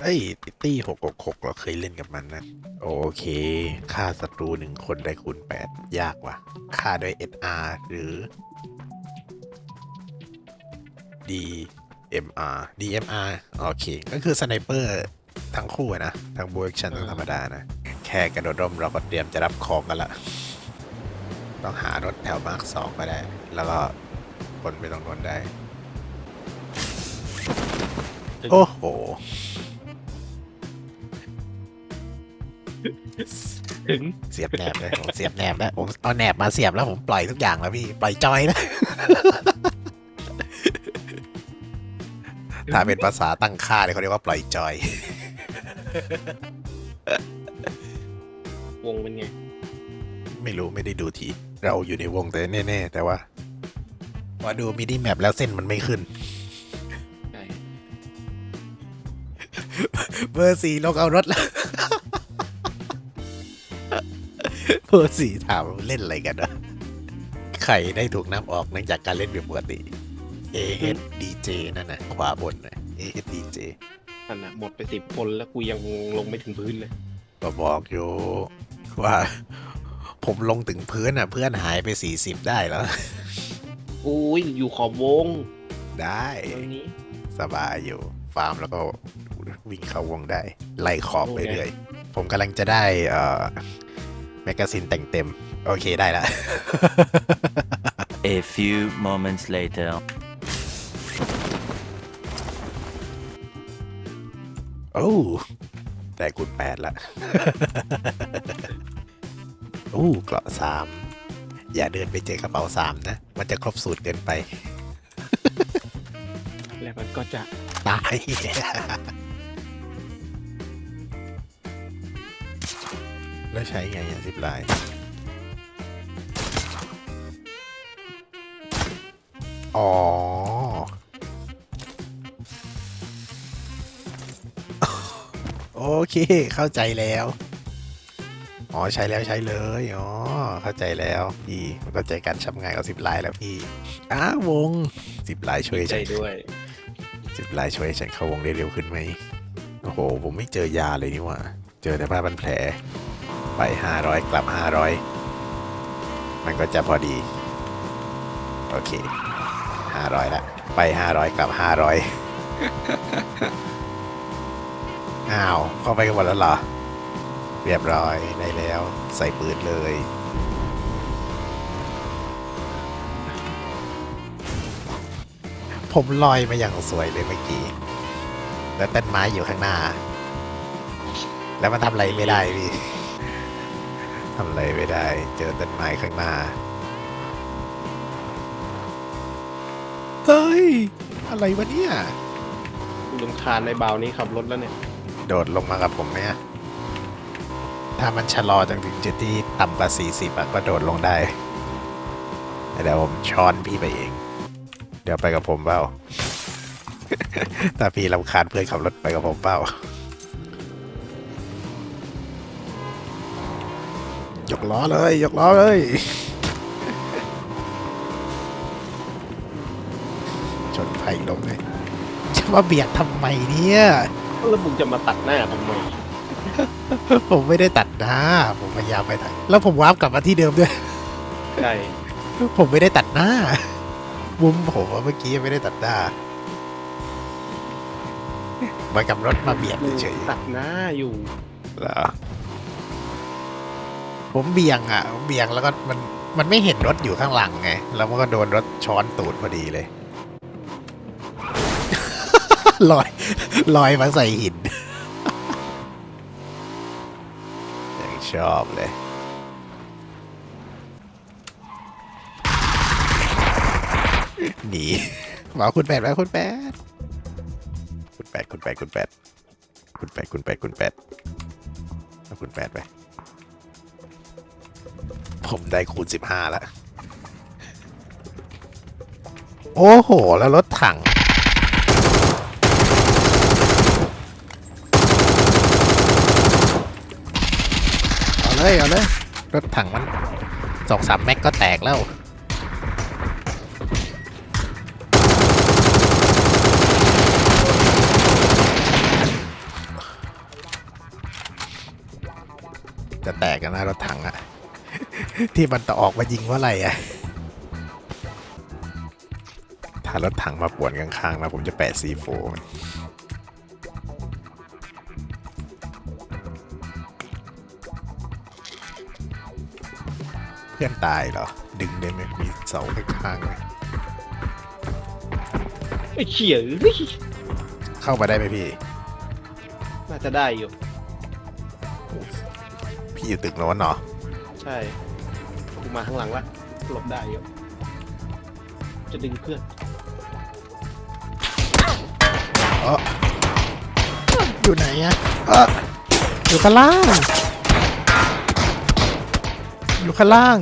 เอ้ยติตี้หกหกหกเราเคยเล่นกับมันนะ โอเคฆ่าศัตรูหนึ่งคนได้คูณแปดยากว่ะฆ่าด้วย SR หรือ DMR DMR โอเค ก็คือสไนเปอร์ทั้งคู่อะนะ ทั้งบูเอ็กชันทั้งธรรมดานะ แค่กระโดดร่มเราก็เตรียมจะรับของกันละ ต้องหารถแถวมาร์คสองก็ได้ แล้วก็คนไปตรงนู้นได้ โอ้โห ถึงเสียบแหนบเลยผมเสียบแหนบแล้วผมเอาแหนบมาเสียบแล้วผมปล่อยทุกอย่างแล้วพี่ปล่อยจอยนะถ้าเป็นภาษาตั้งค่าเนี่ยเขาเรียกว่าปล่อยจอย วงเป็นไง ไม่รู้ไม่ได้ดูที เราอยู่ในวงแต่แน่ ๆ แต่ว่าพอดูมินิแมปแล้วเส้นมันไม่ขึ้นใช่เบอร์สี่ลงเอารถแล้ว เบอร์สี่ถามเล่นอะไรกันวะไข่ได้ถูกน้ำออกเนื่องจากการเล่นแบบปกติ AH DJ นั่นนะขวาบนนะ AH DJ อันน่ะหมดไปสิบคนแล้วกูยังลงไม่ถึงพื้นเลย ก็บอกอยู่ว่า ผมลงถึงพื้นอะ เพื่อนหายไป40ได้แล้ว อุ้ยอยู่ขอบวง ได้ตรงนี้ สบายอยู่ ฟาร์มแล้วก็วิ่งเข้าวงได้ ไล่ขอบไปเรื่อย ผมกำลังจะได้เอ่อ แมกกาซีนแต่งเต็ม โอเคได้แล้ว A few moments later. โอ้ได้กุดแปดละ โอ้เกราะสามอย่าเดินไปเจอกระเป๋าสามนะ มันจะครบสูตรเกินไป แล้วมันก็จะตาย แล้วใช้ไงอะสิบลาย อ๋อ โอเค เข้าใจแล้ว อ๋อ ใช้แล้วใช้เลย อ๋อ เข้าใจแล้วพี่มันเข้าใจการชับงานกับสิบลายแล้วพี่ อ้าวงสิบลายช่วยใจฉันด้วยสิบลายช่วยให้ฉันเข้าวงได้เร็วขึ้นไหมโอ้โห ผมไม่เจอยาเลยนี่หว่า เจอแต่ผ้าพันแผล ไปห้าร้อยกลับห้าร้อยมันก็จะพอดี โอเคห้าร้อยละไปห้าร้อยกลับห้าร้อยอ้าว เข้าไปกันหมดแล้วเหรอ เรียบร้อยได้แล้ว ใส่ปืนเลยผมลอยมาอย่างสวยเลยเมื่อกี้ แล้วต้นไม้อยู่ข้างหน้า แล้วมันทำอะไรไม่ได้พี่ ทำอะไรไม่ได้ เจอต้นไม้ข้างหน้า เฮ้ย อะไรวะเนี่ยกูรำคาญในเบานี้ขับรถแล้วเนี่ย โดดลงมากับผมไหมอะถ้ามันชะลอจนถึงจุดที่ต่ำกว่า 40อะก็โดดลงได้แต่เดี๋ยวผมช้อนพี่ไปเอง เดี๋ยวไปกับผมเปล่า ถ้าพี่รำคาญเพื่อนขับรถไปกับผมเปล่า ยกล้อเลยยกล้อเลยชนไฟลงเลยจะมาเบียดทำไมเนี่ยแล้วมึงจะมาตัดหน้าทำไมผมไม่ได้ตัดหน้า ผมพยายามไปตัดแล้วผมวาร์ปกลับมาที่เดิมด้วยใช่ผมไม่ได้ตัดหน้ามุมผมอะเมื่อกี้ไม่ได้ตัดหน้าเหมากับรถมาเบียดมึงเฉยตัดหน้าอยู่ๆเหรอ ผมเบี่ยงอะเบี่ยงแล้วก็มันมันไม่เห็นรถอยู่ข้างหลังไง แล้วมันก็โดนรถช้อนตูดพอดีเลยลอยลอยมาใส่หินยังชอบเลยหนีมาคุณแปดมาคุณแปดคุณแปดคุณแปดคุณแปดคุณแปดคุณแปดคุณแปดเอาคุณแปดไป ผมได้คูณ 15 แล้ว โอ้โห แล้วรถถัง เอาเลย เอาเลย รถถังมันสองสามแม็กก็แตกแล้วจะแตกกันนะรถถังอะ ที่มันต่อออกมายิงว่าอะไรอะถ้ารถถังมาป่วนข้างๆนะผมจะแปะซีโฟมันเพื่อนตายเหรอ ดึงได้ไหมมีเสาข้างๆเลยไอ้เขี่ยเอ้ยเข้ามาได้ไหมพี่ น่าจะได้อยู่ พี่อยู่ตึกโน้นเนาะใช่ กูมาข้างหลังละหลบได้อยู่จะดึงเพื่อนเอออยู่ไหนอะเอออยู่ข้างล่าง อยู่ข้างล่าง